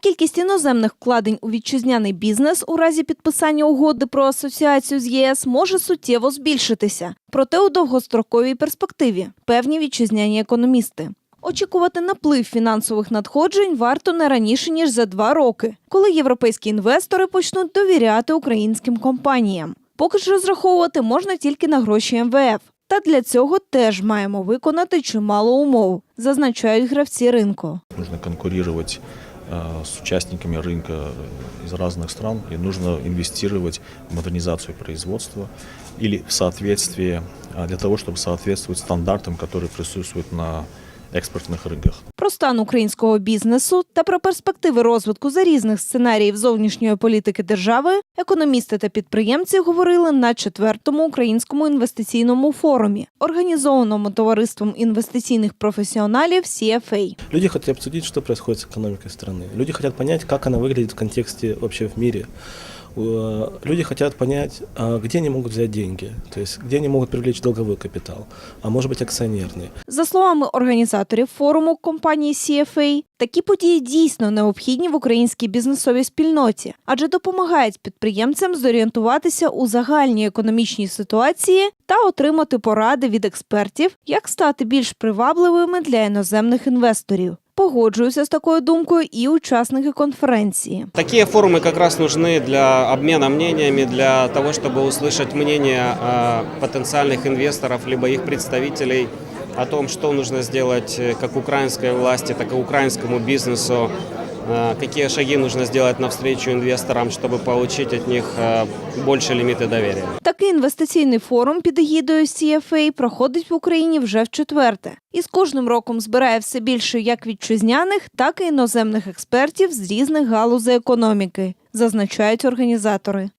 Кількість іноземних вкладень у вітчизняний бізнес у разі підписання угоди про асоціацію з ЄС може суттєво збільшитися, проте у довгостроковій перспективі певні вітчизняні економісти. Очікувати наплив фінансових надходжень варто не раніше ніж за два роки, коли європейські інвестори почнуть довіряти українським компаніям. Поки ж розраховувати можна тільки на гроші МВФ. Та для цього теж маємо виконати чимало умов, зазначають гравці ринку. Нужно конкурировать э, с участниками рынка э, из разных стран, и нужно инвестировать в модернизацию производства или в соответствие, а, для того, чтобы соответствовать стандартам, которые присутствуют на экспортных рынках. Про стан українського бізнесу та про перспективи розвитку за різних сценаріїв зовнішньої політики держави економісти та підприємці говорили на четвертому українському інвестиційному форумі, організованому товариством інвестиційних професіоналів CFA. Люди хотят обсудить, что происходит с экономикой страны. Люди хотят понять, как она выглядит в контексте вообще в мире. Э, Люди хотят понять, а где они могут взять деньги, то есть где они могут привлечь долговой капитал, а может быть акционерный. За словами організаторів форуму компанії CFA, такі події дійсно необхідні в українській бізнесовій спільноті, адже допомагають підприємцям зорієнтуватися у загальній економічній ситуації та отримати поради від експертів, як стати більш привабливими для іноземних інвесторів. Погоджуюся з такою думкою і учасники конференції. Такие форумы как раз нужны для обмена мнениями, для того, чтобы услышать мнение э, потенциальных инвесторов, либо их представителей о том, что нужно сделать э, как украинской власти, так и украинскому бизнесу, э, какие шаги нужно сделать навстречу инвесторам, чтобы получить от них э, больше лимиты доверия. Такий інвестиційний форум під егідою CFA проходить в Україні вже в четверте. І з кожним роком збирає все більше як вітчизняних, так і іноземних експертів з різних галузей економіки, зазначають організатори.